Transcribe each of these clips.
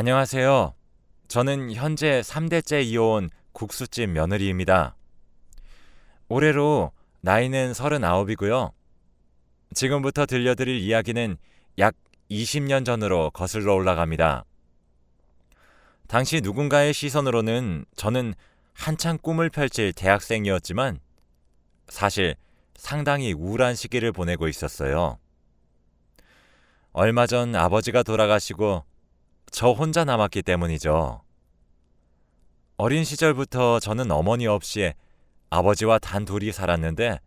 안녕하세요. 저는 현재 3대째 이어온 국수집 며느리입니다. 올해로 나이는 39이고요. 지금부터 들려드릴 이야기는 약 20년 전으로 거슬러 올라갑니다. 당시 누군가의 시선으로는 저는 한창 꿈을 펼칠 대학생이었지만 사실 상당히 우울한 시기를 보내고 있었어요. 얼마 전 아버지가 돌아가시고 저 혼자 남았기 때문이죠. 어린 시절부터 저는 어머니 없이 아버지와 단둘이 살았는데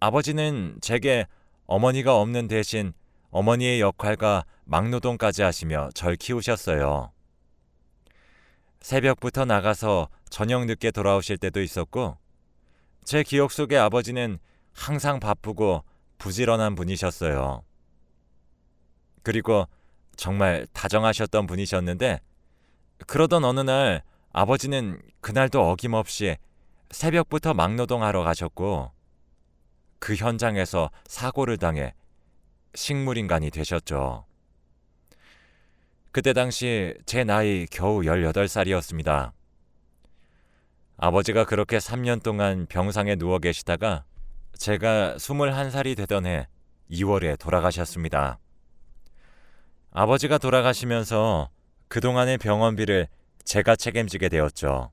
아버지는 제게 어머니가 없는 대신 어머니의 역할과 막노동까지 하시며 절 키우셨어요. 새벽부터 나가서 저녁 늦게 돌아오실 때도 있었고 제 기억 속에 아버지는 항상 바쁘고 부지런한 분이셨어요. 그리고 정말 다정하셨던 분이셨는데 그러던 어느 날 아버지는 그날도 어김없이 새벽부터 막노동하러 가셨고 그 현장에서 사고를 당해 식물인간이 되셨죠. 그때 당시 제 나이 겨우 18살이었습니다. 아버지가 그렇게 3년 동안 병상에 누워 계시다가 제가 21살이 되던 해 2월에 돌아가셨습니다. 아버지가 돌아가시면서 그동안의 병원비를 제가 책임지게 되었죠.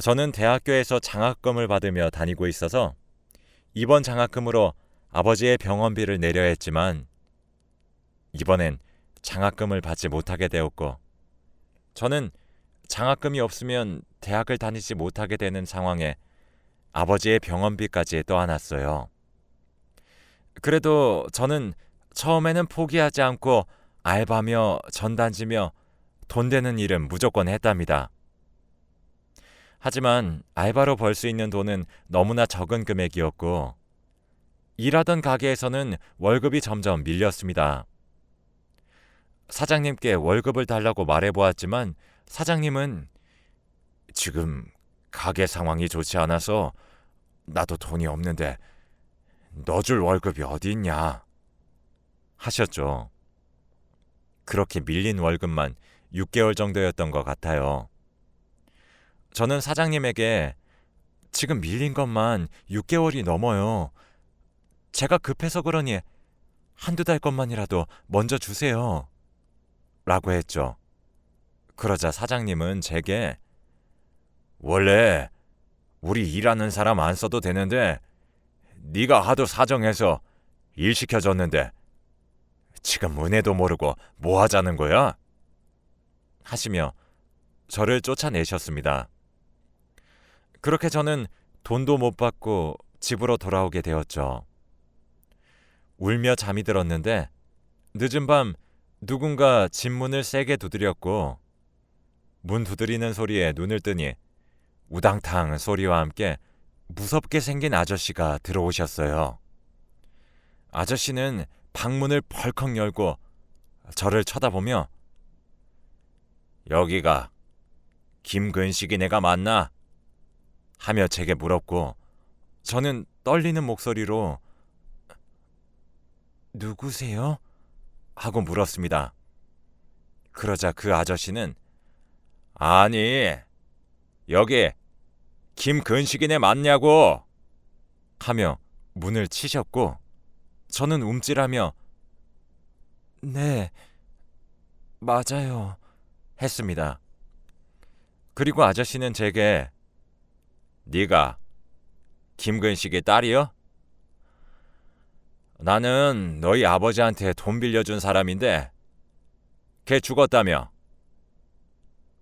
저는 대학교에서 장학금을 받으며 다니고 있어서 이번 장학금으로 아버지의 병원비를 내려 했지만 이번엔 장학금을 받지 못하게 되었고 저는 장학금이 없으면 대학을 다니지 못하게 되는 상황에 아버지의 병원비까지 떠안았어요. 그래도 저는 처음에는 포기하지 않고 알바며 전단지며 돈 되는 일은 무조건 했답니다. 하지만 알바로 벌 수 있는 돈은 너무나 적은 금액이었고 일하던 가게에서는 월급이 점점 밀렸습니다. 사장님께 월급을 달라고 말해보았지만 사장님은 지금 가게 상황이 좋지 않아서 나도 돈이 없는데 넣어줄 월급이 어디 있냐 하셨죠. 그렇게 밀린 월급만 6개월 정도였던 것 같아요. 저는 사장님에게 지금 밀린 것만 6개월이 넘어요. 제가 급해서 그러니 한두 달 것만이라도 먼저 주세요. 라고 했죠. 그러자 사장님은 제게 원래 우리 일하는 사람 안 써도 되는데 네가 하도 사정해서 일 시켜줬는데 지금 은혜도 모르고 뭐 하자는 거야? 하시며 저를 쫓아내셨습니다. 그렇게 저는 돈도 못 받고 집으로 돌아오게 되었죠. 울며 잠이 들었는데 늦은 밤 누군가 집 문을 세게 두드렸고 문 두드리는 소리에 눈을 뜨니 우당탕 소리와 함께 무섭게 생긴 아저씨가 들어오셨어요. 아저씨는 방문을 벌컥 열고 저를 쳐다보며 여기가 김근식이네가 맞나? 하며 제게 물었고 저는 떨리는 목소리로 누구세요? 하고 물었습니다. 그러자 그 아저씨는 아니 여기 김근식이네 맞냐고 하며 문을 치셨고 저는 움찔하며 네 맞아요 했습니다. 그리고 아저씨는 제게 네가 김근식의 딸이요? 나는 너희 아버지한테 돈 빌려준 사람인데 걔 죽었다며.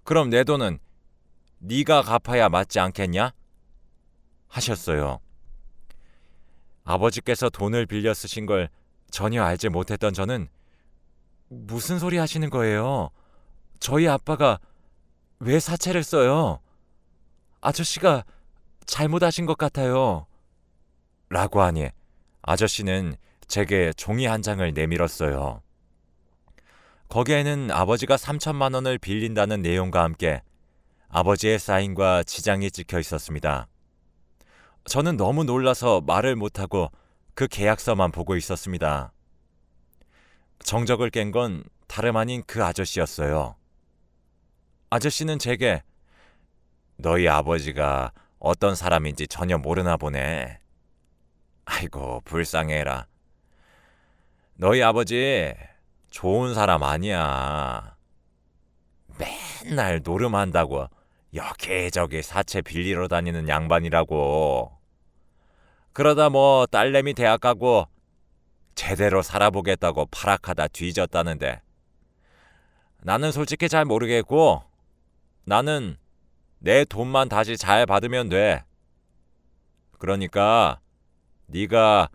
그럼 내 돈은 네가 갚아야 맞지 않겠냐? 하셨어요. 아버지께서 돈을 빌려 쓰신 걸 전혀 알지 못했던 저는 무슨 소리 하시는 거예요? 저희 아빠가 왜 사채를 써요? 아저씨가 잘못하신 것 같아요. 라고 하니 아저씨는 제게 종이 한 장을 내밀었어요. 거기에는 아버지가 3천만 원을 빌린다는 내용과 함께 아버지의 사인과 지장이 찍혀 있었습니다. 저는 너무 놀라서 말을 못하고 그 계약서만 보고 있었습니다. 정적을 깬 건 다름 아닌 그 아저씨였어요. 아저씨는 제게 너희 아버지가 어떤 사람인지 전혀 모르나 보네. 아이고, 불쌍해라. 너희 아버지 좋은 사람 아니야. 맨날 노름한다고 여기저기 사채 빌리러 다니는 양반이라고. 그러다 뭐 딸내미 대학 가고 제대로 살아보겠다고 파락하다 뒤졌다는데 나는 솔직히 잘 모르겠고 나는 내 돈만 다시 잘 받으면 돼. 그러니까 네가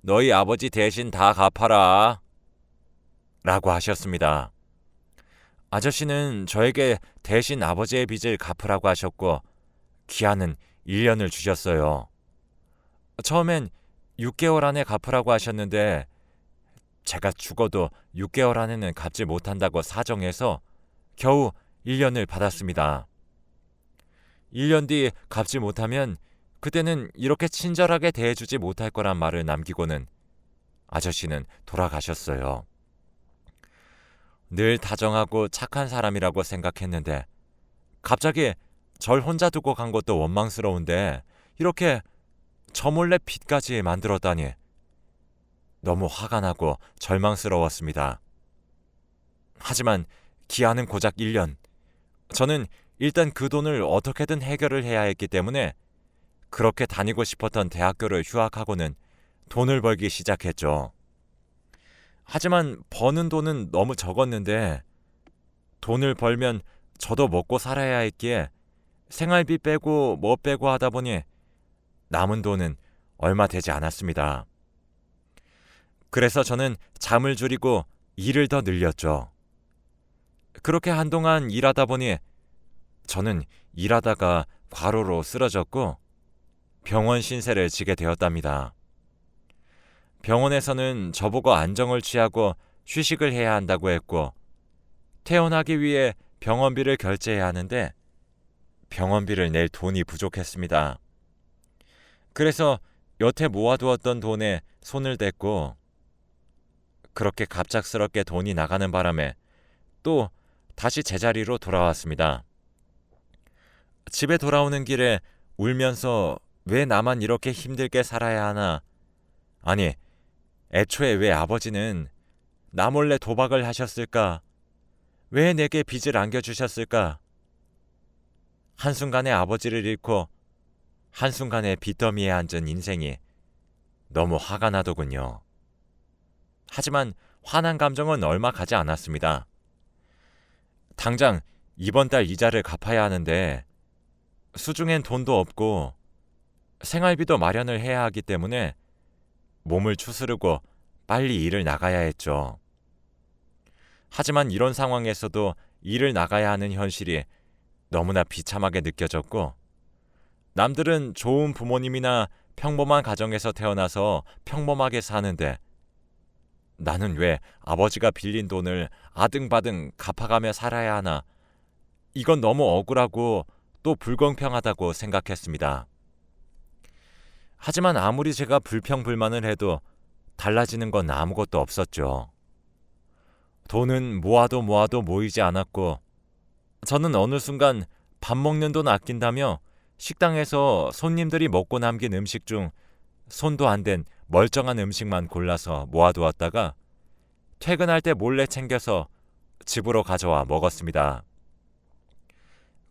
너희 아버지 대신 다 갚아라. 라고 하셨습니다. 아저씨는 저에게 대신 아버지의 빚을 갚으라고 하셨고 기한은 1년을 주셨어요. 처음엔 6개월 안에 갚으라고 하셨는데 제가 죽어도 6개월 안에는 갚지 못한다고 사정해서 겨우 1년을 받았습니다. 1년 뒤 갚지 못하면 그때는 이렇게 친절하게 대해주지 못할 거란 말을 남기고는 아저씨는 돌아가셨어요. 늘 다정하고 착한 사람이라고 생각했는데 갑자기 절 혼자 두고 간 것도 원망스러운데 이렇게 저 몰래 빚까지 만들었다니 너무 화가 나고 절망스러웠습니다. 하지만 기한은 고작 1년. 저는 일단 그 돈을 어떻게든 해결을 해야 했기 때문에 그렇게 다니고 싶었던 대학교를 휴학하고는 돈을 벌기 시작했죠. 하지만 버는 돈은 너무 적었는데 돈을 벌면 저도 먹고 살아야 했기에 생활비 빼고 뭐 빼고 하다 보니 남은 돈은 얼마 되지 않았습니다. 그래서 저는 잠을 줄이고 일을 더 늘렸죠. 그렇게 한동안 일하다 보니 저는 일하다가 과로로 쓰러졌고 병원 신세를 지게 되었답니다. 병원에서는 저보고 안정을 취하고 휴식을 해야 한다고 했고 퇴원하기 위해 병원비를 결제해야 하는데 병원비를 낼 돈이 부족했습니다. 그래서 여태 모아두었던 돈에 손을 댔고 그렇게 갑작스럽게 돈이 나가는 바람에 또 다시 제자리로 돌아왔습니다. 집에 돌아오는 길에 울면서 왜 나만 이렇게 힘들게 살아야 하나? 아니, 애초에 왜 아버지는 나 몰래 도박을 하셨을까? 왜 내게 빚을 안겨주셨을까? 한순간에 아버지를 잃고 한순간에 빚더미에 앉은 인생이 너무 화가 나더군요. 하지만 화난 감정은 얼마 가지 않았습니다. 당장 이번 달 이자를 갚아야 하는데 수중엔 돈도 없고 생활비도 마련을 해야 하기 때문에 몸을 추스르고 빨리 일을 나가야 했죠. 하지만 이런 상황에서도 일을 나가야 하는 현실이 너무나 비참하게 느껴졌고 남들은 좋은 부모님이나 평범한 가정에서 태어나서 평범하게 사는데 나는 왜 아버지가 빌린 돈을 아등바등 갚아가며 살아야 하나? 이건 너무 억울하고 또 불공평하다고 생각했습니다. 하지만 아무리 제가 불평불만을 해도 달라지는 건 아무것도 없었죠. 돈은 모아도 모아도 모이지 않았고 저는 어느 순간 밥 먹는 돈 아낀다며 식당에서 손님들이 먹고 남긴 음식 중 손도 안댄 멀쩡한 음식만 골라서 모아두었다가 퇴근할 때 몰래 챙겨서 집으로 가져와 먹었습니다.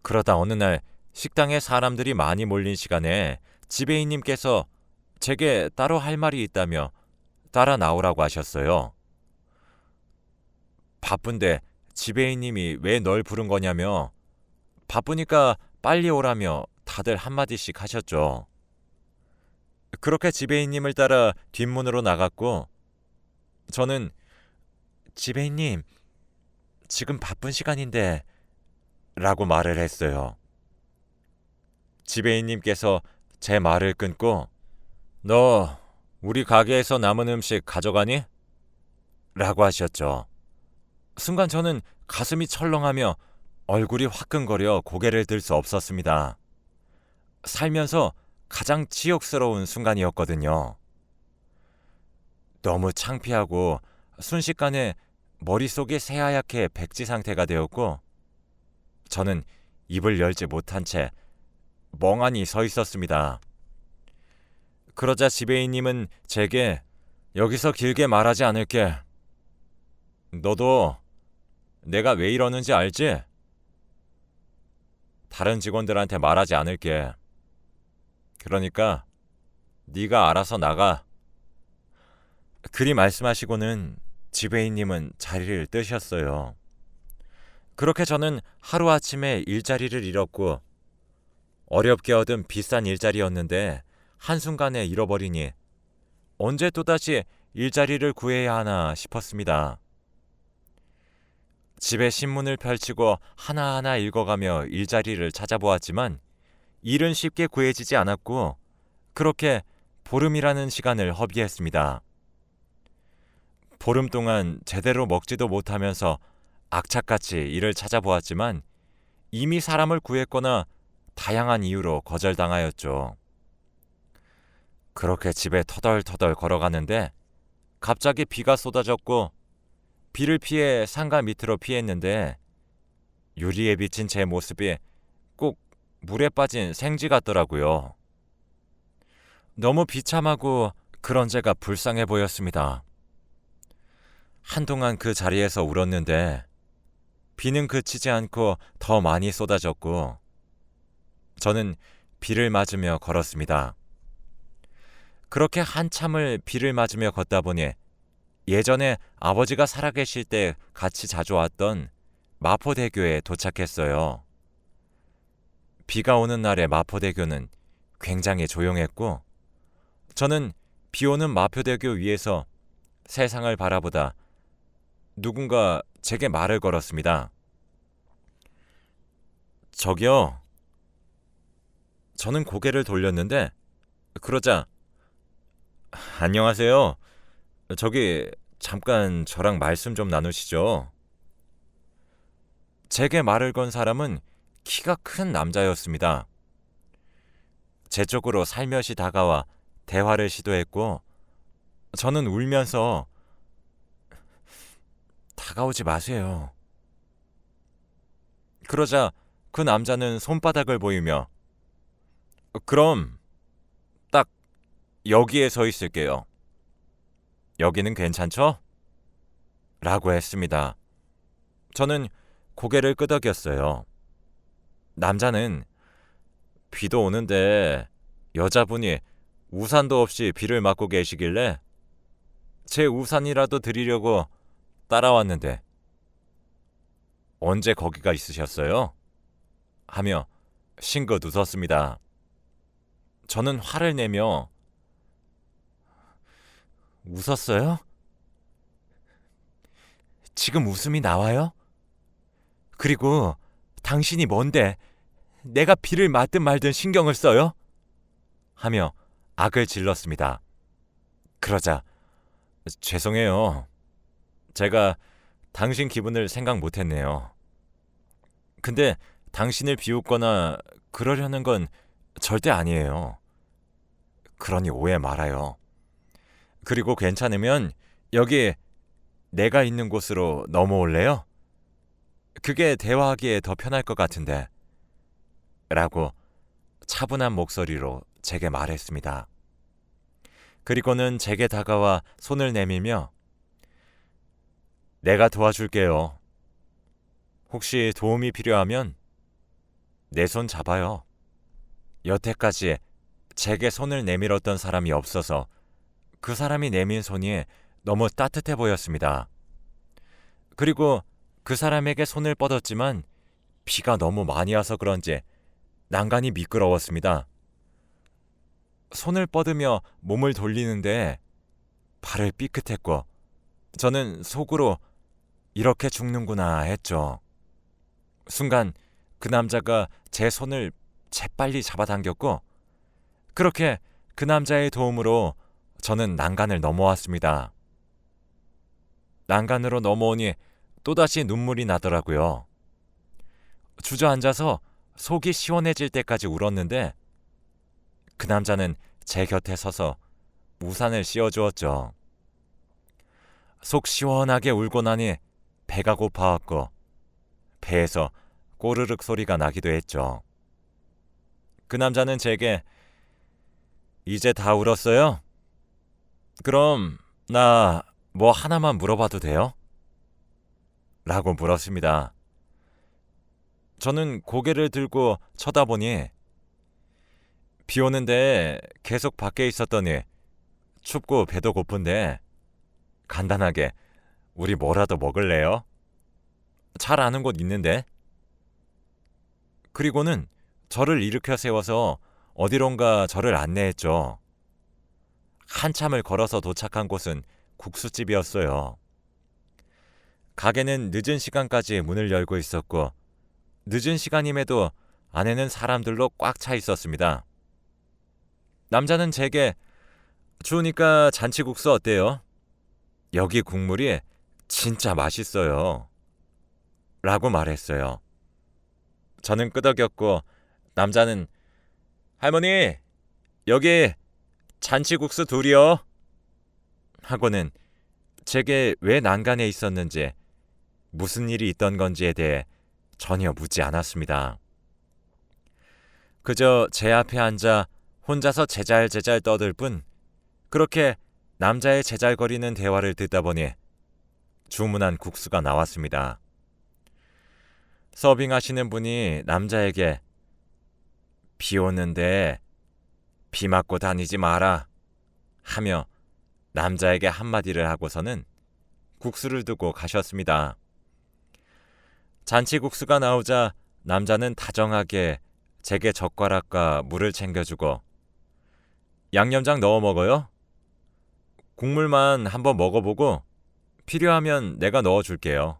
그러다 어느 날 식당에 사람들이 많이 몰린 시간에 지배인님께서 제게 따로 할 말이 있다며 따라 나오라고 하셨어요. 바쁜데 지배인님이 왜 널 부른 거냐며 바쁘니까 빨리 오라며 다들 한마디씩 하셨죠. 그렇게 지배인님을 따라 뒷문으로 나갔고 저는 지배인님 지금 바쁜 시간인데 라고 말을 했어요. 지배인님께서 제 말을 끊고 너 우리 가게에서 남은 음식 가져가니? 라고 하셨죠. 순간 저는 가슴이 철렁하며 얼굴이 화끈거려 고개를 들 수 없었습니다. 살면서 가장 치욕스러운 순간이었거든요. 너무 창피하고 순식간에 머릿속이 새하얗게 백지 상태가 되었고 저는 입을 열지 못한 채 멍하니 서 있었습니다. 그러자 지배인님은 제게 여기서 길게 말하지 않을게. 너도 내가 왜 이러는지 알지? 다른 직원들한테 말하지 않을게. 그러니까 네가 알아서 나가. 그리 말씀하시고는 지배인님은 자리를 뜨셨어요. 그렇게 저는 하루아침에 일자리를 잃었고 어렵게 얻은 비싼 일자리였는데 한순간에 잃어버리니 언제 또다시 일자리를 구해야 하나 싶었습니다. 집에 신문을 펼치고 하나하나 읽어가며 일자리를 찾아보았지만 일은 쉽게 구해지지 않았고 그렇게 보름이라는 시간을 허비했습니다. 보름 동안 제대로 먹지도 못하면서 악착같이 일을 찾아보았지만 이미 사람을 구했거나 다양한 이유로 거절당하였죠. 그렇게 집에 터덜터덜 걸어가는데 갑자기 비가 쏟아졌고 비를 피해 상가 밑으로 피했는데 유리에 비친 제 모습이 꼭 물에 빠진 생쥐 같더라고요. 너무 비참하고 그런 제가 불쌍해 보였습니다. 한동안 그 자리에서 울었는데 비는 그치지 않고 더 많이 쏟아졌고 저는 비를 맞으며 걸었습니다. 그렇게 한참을 비를 맞으며 걷다 보니 예전에 아버지가 살아계실 때 같이 자주 왔던 마포대교에 도착했어요. 비가 오는 날의 마포대교는 굉장히 조용했고 저는 비 오는 마포대교 위에서 세상을 바라보다 누군가 제게 말을 걸었습니다. 저기요. 저는 고개를 돌렸는데 그러자 안녕하세요. 저기 잠깐 저랑 말씀 좀 나누시죠. 제게 말을 건 사람은 키가 큰 남자였습니다. 제 쪽으로 살며시 다가와 대화를 시도했고 저는 울면서 다가오지 마세요. 그러자 그 남자는 손바닥을 보이며 그럼 딱 여기에 서 있을게요. 여기는 괜찮죠? 라고 했습니다. 저는 고개를 끄덕였어요. 남자는 비도 오는데 여자분이 우산도 없이 비를 맞고 계시길래 제 우산이라도 드리려고 따라왔는데 언제 거기가 있으셨어요? 하며 싱긋 웃었습니다. 저는 화를 내며 웃었어요? 지금 웃음이 나와요? 그리고 당신이 뭔데 내가 비를 맞든 말든 신경을 써요? 하며 악을 질렀습니다. 그러자 죄송해요. 제가 당신 기분을 생각 못했네요. 근데 당신을 비웃거나 그러려는 건 절대 아니에요. 그러니 오해 말아요. 그리고 괜찮으면 여기 내가 있는 곳으로 넘어올래요? 그게 대화하기에 더 편할 것 같은데. 라고 차분한 목소리로 제게 말했습니다. 그리고는 제게 다가와 손을 내밀며 내가 도와줄게요. 혹시 도움이 필요하면 내 손 잡아요. 여태까지 제게 손을 내밀었던 사람이 없어서 그 사람이 내민 손이 너무 따뜻해 보였습니다. 그리고 그 사람에게 손을 뻗었지만 비가 너무 많이 와서 그런지 난간이 미끄러웠습니다. 손을 뻗으며 몸을 돌리는데 발을 삐끗했고 저는 속으로 이렇게 죽는구나 했죠. 순간 그 남자가 제 손을 재빨리 잡아당겼고 그렇게 그 남자의 도움으로 저는 난간을 넘어왔습니다. 난간으로 넘어오니 또다시 눈물이 나더라고요. 주저앉아서 속이 시원해질 때까지 울었는데 그 남자는 제 곁에 서서 우산을 씌워주었죠. 속 시원하게 울고 나니 배가 고파왔고 배에서 꼬르륵 소리가 나기도 했죠. 그 남자는 제게 이제 다 울었어요? 그럼 나 뭐 하나만 물어봐도 돼요? 라고 물었습니다. 저는 고개를 들고 쳐다보니 비 오는데 계속 밖에 있었더니 춥고 배도 고픈데 간단하게 우리 뭐라도 먹을래요? 잘 아는 곳 있는데? 그리고는 저를 일으켜 세워서 어디론가 저를 안내했죠. 한참을 걸어서 도착한 곳은 국수집이었어요. 가게는 늦은 시간까지 문을 열고 있었고 늦은 시간임에도 안에는 사람들로 꽉 차 있었습니다. 남자는 제게 추우니까 잔치국수 어때요? 여기 국물이 진짜 맛있어요. 라고 말했어요. 저는 끄덕였고 남자는 할머니 여기 잔치국수 둘이요. 하고는 제게 왜 난간에 있었는지 무슨 일이 있던 건지에 대해 전혀 묻지 않았습니다. 그저 제 앞에 앉아 혼자서 제잘제잘 떠들 뿐 그렇게 남자의 제잘거리는 대화를 듣다 보니 주문한 국수가 나왔습니다. 서빙하시는 분이 남자에게 비 오는데 비 맞고 다니지 마라 하며 남자에게 한마디를 하고서는 국수를 두고 가셨습니다. 잔치 국수가 나오자 남자는 다정하게 제게 젓가락과 물을 챙겨주고 양념장 넣어 먹어요? 국물만 한번 먹어보고 필요하면 내가 넣어줄게요.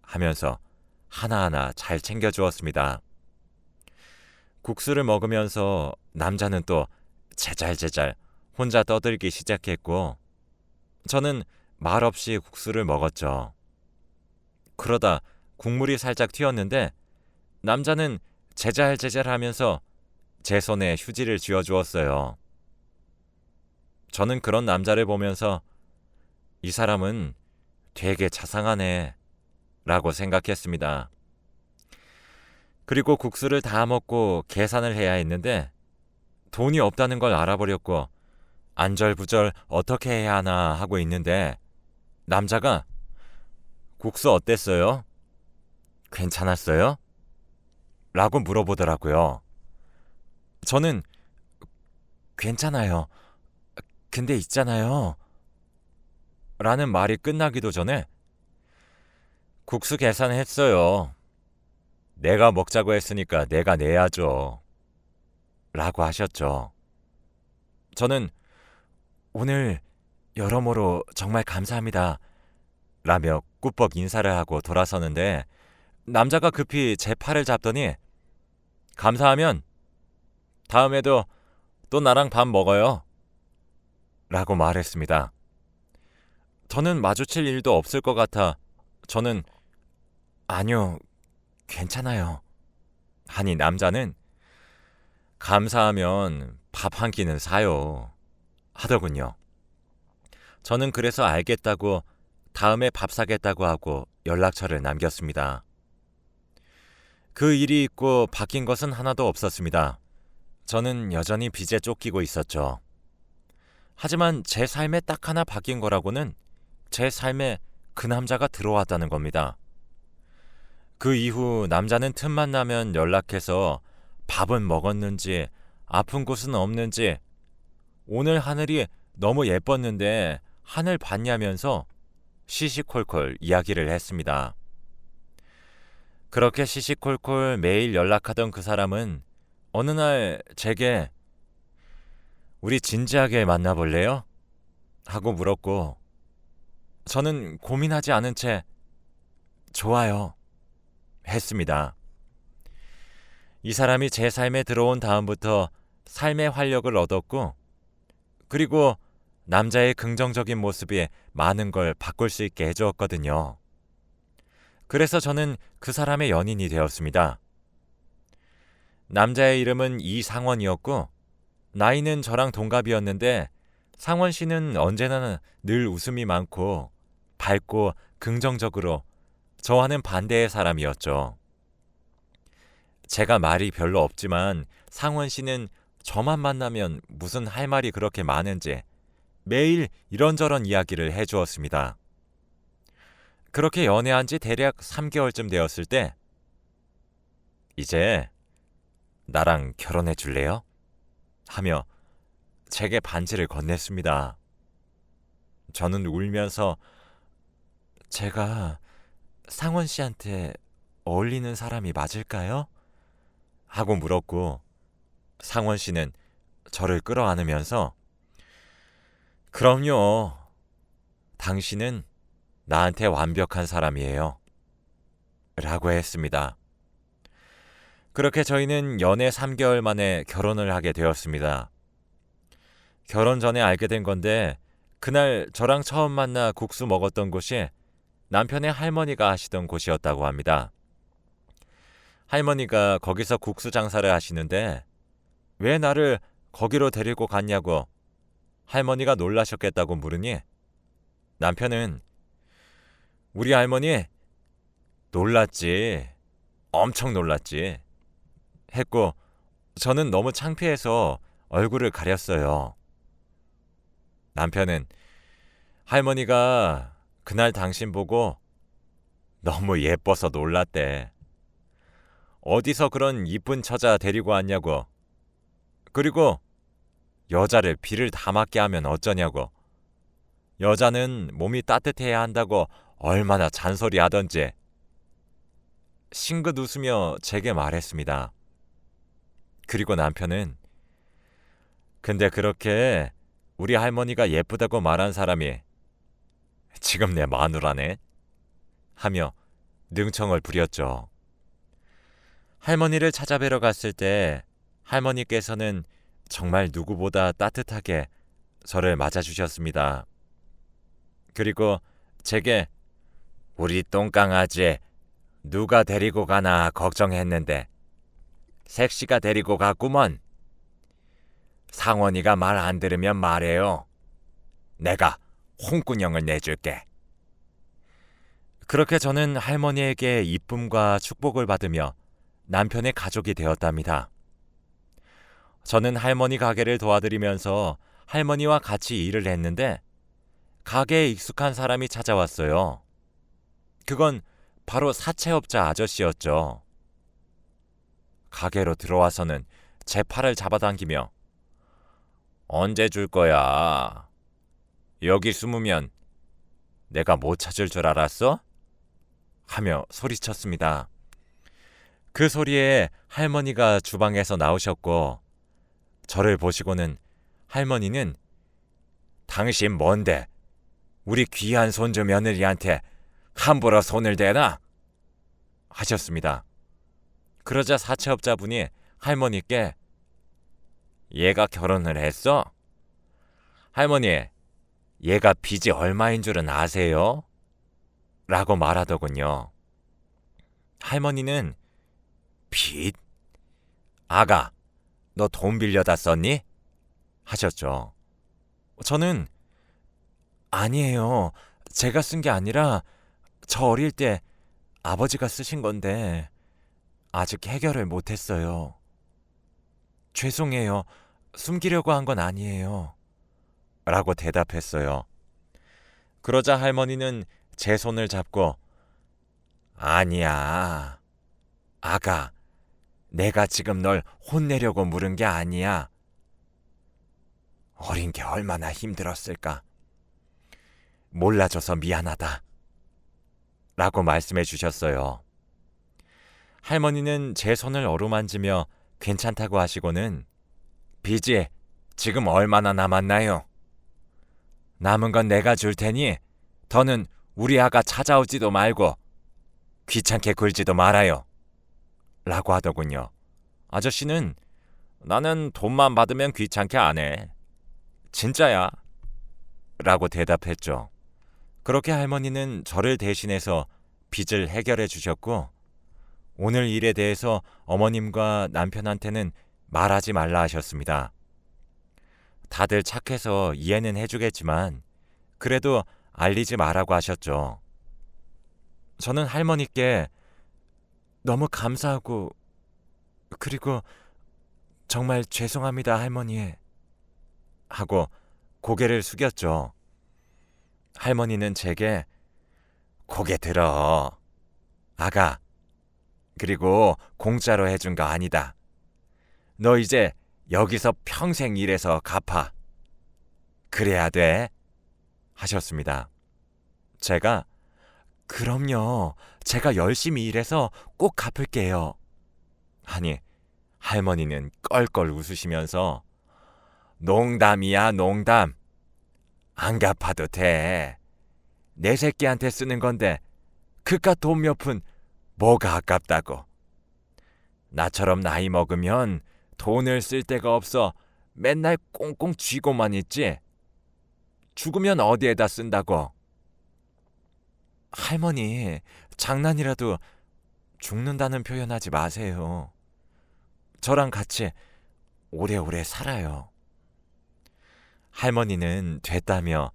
하면서 하나하나 잘 챙겨주었습니다. 국수를 먹으면서 남자는 또 제잘제잘 혼자 떠들기 시작했고 저는 말없이 국수를 먹었죠. 그러다 국물이 살짝 튀었는데 남자는 제잘제잘 하면서 제 손에 휴지를 쥐어 주었어요. 저는 그런 남자를 보면서 이 사람은 되게 자상하네 라고 생각했습니다. 그리고 국수를 다 먹고 계산을 해야 했는데 돈이 없다는 걸 알아버렸고 안절부절 어떻게 해야 하나 하고 있는데 남자가 국수 어땠어요? 괜찮았어요? 라고 물어보더라고요. 저는 괜찮아요. 근데 있잖아요. 라는 말이 끝나기도 전에 국수 계산했어요. 내가 먹자고 했으니까 내가 내야죠. 라고 하셨죠. 저는 오늘 여러모로 정말 감사합니다. 라며 꾸벅 인사를 하고 돌아서는데 남자가 급히 제 팔을 잡더니 감사하면 다음에도 또 나랑 밥 먹어요. 라고 말했습니다. 저는 마주칠 일도 없을 것 같아 저는 아니요, 괜찮아요. 하니 남자는 감사하면 밥 한 끼는 사요. 하더군요. 저는 그래서 알겠다고 다음에 밥 사겠다고 하고 연락처를 남겼습니다. 그 일이 있고 바뀐 것은 하나도 없었습니다. 저는 여전히 빚에 쫓기고 있었죠. 하지만 제 삶에 딱 하나 바뀐 거라고는 제 삶에 그 남자가 들어왔다는 겁니다. 그 이후 남자는 틈만 나면 연락해서 밥은 먹었는지 아픈 곳은 없는지 오늘 하늘이 너무 예뻤는데 하늘 봤냐면서 시시콜콜 이야기를 했습니다. 그렇게 시시콜콜 매일 연락하던 그 사람은 어느 날 제게 우리 진지하게 만나볼래요? 하고 물었고 저는 고민하지 않은 채 좋아요 했습니다. 이 사람이 제 삶에 들어온 다음부터 삶의 활력을 얻었고 그리고 남자의 긍정적인 모습이 많은 걸 바꿀 수 있게 해주었거든요. 그래서 저는 그 사람의 연인이 되었습니다. 남자의 이름은 이상원이었고 나이는 저랑 동갑이었는데 상원 씨는 언제나 늘 웃음이 많고 밝고 긍정적으로 저와는 반대의 사람이었죠. 제가 말이 별로 없지만 상원 씨는 저만 만나면 무슨 할 말이 그렇게 많은지 매일 이런저런 이야기를 해 주었습니다. 그렇게 연애한 지 대략 3개월쯤 되었을 때 이제 나랑 결혼해 줄래요? 하며 제게 반지를 건넸습니다. 저는 울면서 제가 상원 씨한테 어울리는 사람이 맞을까요? 하고 물었고 상원 씨는 저를 끌어안으면서 그럼요. 당신은 나한테 완벽한 사람이에요. 라고 했습니다. 그렇게 저희는 연애 3개월 만에 결혼을 하게 되었습니다. 결혼 전에 알게 된 건데 그날 저랑 처음 만나 국수 먹었던 곳이 남편의 할머니가 하시던 곳이었다고 합니다. 할머니가 거기서 국수 장사를 하시는데 왜 나를 거기로 데리고 갔냐고 할머니가 놀라셨겠다고 물으니 남편은 우리 할머니 놀랐지. 엄청 놀랐지. 했고 저는 너무 창피해서 얼굴을 가렸어요. 남편은 할머니가 그날 당신 보고 너무 예뻐서 놀랐대. 어디서 그런 이쁜 처자 데리고 왔냐고. 그리고 여자를 비를 다 맞게 하면 어쩌냐고. 여자는 몸이 따뜻해야 한다고 얼마나 잔소리 하던지. 싱긋 웃으며 제게 말했습니다. 그리고 남편은 근데 그렇게 우리 할머니가 예쁘다고 말한 사람이 지금 내 마누라네 하며 능청을 부렸죠. 할머니를 찾아뵈러 갔을 때 할머니께서는 정말 누구보다 따뜻하게 저를 맞아주셨습니다. 그리고 제게 우리 똥강아지 누가 데리고 가나 걱정했는데 색시가 데리고 갔구먼. 상원이가 말 안 들으면 말해요. 내가 홍군형을 내줄게. 그렇게 저는 할머니에게 이쁨과 축복을 받으며 남편의 가족이 되었답니다. 저는 할머니 가게를 도와드리면서 할머니와 같이 일을 했는데 가게에 익숙한 사람이 찾아왔어요. 그건 바로 사채업자 아저씨였죠. 가게로 들어와서는 제 팔을 잡아당기며 언제 줄 거야? 여기 숨으면 내가 못 찾을 줄 알았어? 하며 소리쳤습니다. 그 소리에 할머니가 주방에서 나오셨고 저를 보시고는 할머니는 당신 뭔데 우리 귀한 손주 며느리한테 함부로 손을 대나? 하셨습니다. 그러자 사채업자분이 할머니께 얘가 결혼을 했어? 할머니, 얘가 빚이 얼마인 줄은 아세요? 라고 말하더군요. 할머니는 빚? 아가, 너 돈 빌려다 썼니? 하셨죠. 저는 아니에요. 제가 쓴 게 아니라 저 어릴 때 아버지가 쓰신 건데 아직 해결을 못 했어요. 죄송해요. 숨기려고 한 건 아니에요. 라고 대답했어요. 그러자 할머니는 제 손을 잡고 아니야. 아가, 내가 지금 널 혼내려고 물은 게 아니야. 어린 게 얼마나 힘들었을까. 몰라줘서 미안하다. 라고 말씀해 주셨어요. 할머니는 제 손을 어루만지며 괜찮다고 하시고는 빚이 지금 얼마나 남았나요? 남은 건 내가 줄 테니 더는 우리 아가 찾아오지도 말고 귀찮게 굴지도 말아요. 라고 하더군요. 아저씨는 나는 돈만 받으면 귀찮게 안 해. 진짜야. 라고 대답했죠. 그렇게 할머니는 저를 대신해서 빚을 해결해 주셨고, 오늘 일에 대해서 어머님과 남편한테는 말하지 말라 하셨습니다. 다들 착해서 이해는 해주겠지만, 그래도 알리지 말라고 하셨죠. 저는 할머니께 너무 감사하고 그리고 정말 죄송합니다, 할머니. 하고 고개를 숙였죠. 할머니는 제게 고개 들어. 아가. 그리고 공짜로 해준 거 아니다. 너 이제 여기서 평생 일해서 갚아. 그래야 돼. 하셨습니다. 제가 그럼요. 제가 열심히 일해서 꼭 갚을게요. 하니 할머니는 껄껄 웃으시면서 농담이야, 농담. 안 갚아도 돼. 내 새끼한테 쓰는 건데 그깟 돈 몇 푼 뭐가 아깝다고. 나처럼 나이 먹으면 돈을 쓸 데가 없어 맨날 꽁꽁 쥐고만 있지. 죽으면 어디에다 쓴다고. 할머니, 장난이라도 죽는다는 표현하지 마세요. 저랑 같이 오래오래 살아요. 할머니는 됐다며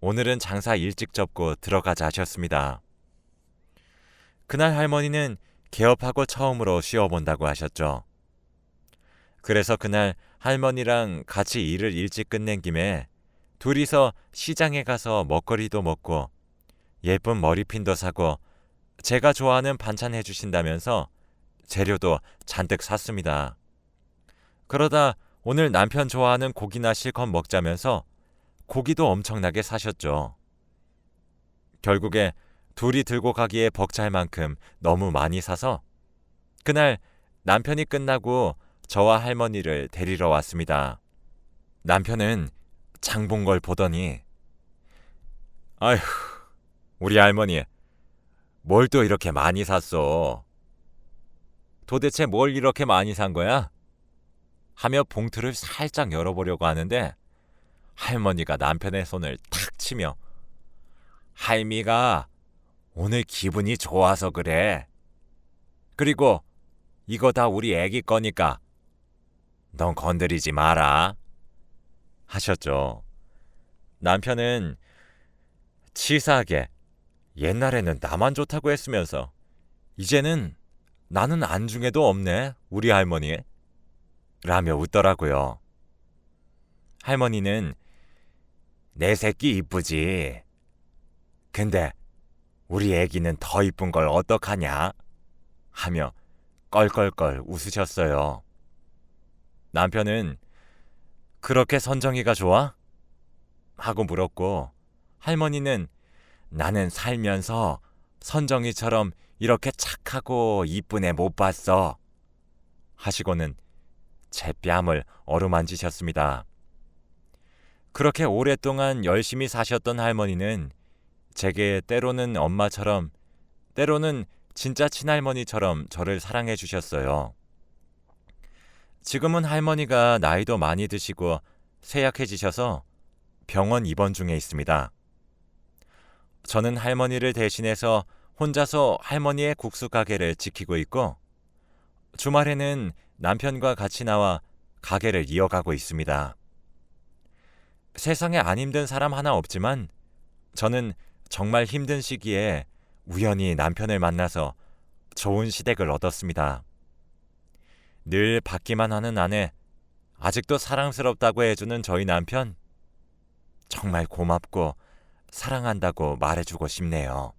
오늘은 장사 일찍 접고 들어가자 하셨습니다. 그날 할머니는 개업하고 처음으로 쉬어본다고 하셨죠. 그래서 그날 할머니랑 같이 일을 일찍 끝낸 김에 둘이서 시장에 가서 먹거리도 먹고 예쁜 머리핀도 사고 제가 좋아하는 반찬 해주신다면서 재료도 잔뜩 샀습니다. 그러다 오늘 남편 좋아하는 고기나 실컷 먹자면서 고기도 엄청나게 사셨죠. 결국에 둘이 들고 가기에 벅찰 만큼 너무 많이 사서 그날 남편이 끝나고 저와 할머니를 데리러 왔습니다. 남편은 장 본 걸 보더니 아휴 우리 할머니 뭘 또 이렇게 많이 샀어? 도대체 뭘 이렇게 많이 산 거야? 하며 봉투를 살짝 열어보려고 하는데 할머니가 남편의 손을 탁 치며 할미가 오늘 기분이 좋아서 그래. 그리고 이거 다 우리 애기 거니까 넌 건드리지 마라. 하셨죠. 남편은 치사하게 옛날에는 나만 좋다고 했으면서 이제는 나는 안중에도 없네, 우리 할머니. 라며 웃더라고요. 할머니는 내 새끼 이쁘지. 근데 우리 애기는 더 이쁜 걸 어떡하냐? 하며 껄껄껄 웃으셨어요. 남편은 그렇게 선정이가 좋아? 하고 물었고 할머니는 나는 살면서 선정이처럼 이렇게 착하고 이쁜 애 못 봤어. 하시고는 제 뺨을 어루만지셨습니다. 그렇게 오랫동안 열심히 사셨던 할머니는 제게 때로는 엄마처럼, 때로는 진짜 친할머니처럼 저를 사랑해 주셨어요. 지금은 할머니가 나이도 많이 드시고 쇠약해지셔서 병원 입원 중에 있습니다. 저는 할머니를 대신해서 혼자서 할머니의 국수 가게를 지키고 있고 주말에는 남편과 같이 나와 가게를 이어가고 있습니다. 세상에 안 힘든 사람 하나 없지만 저는 정말 힘든 시기에 우연히 남편을 만나서 좋은 시댁을 얻었습니다. 늘 받기만 하는 아내, 아직도 사랑스럽다고 해주는 저희 남편, 정말 고맙고 사랑한다고 말해주고 싶네요.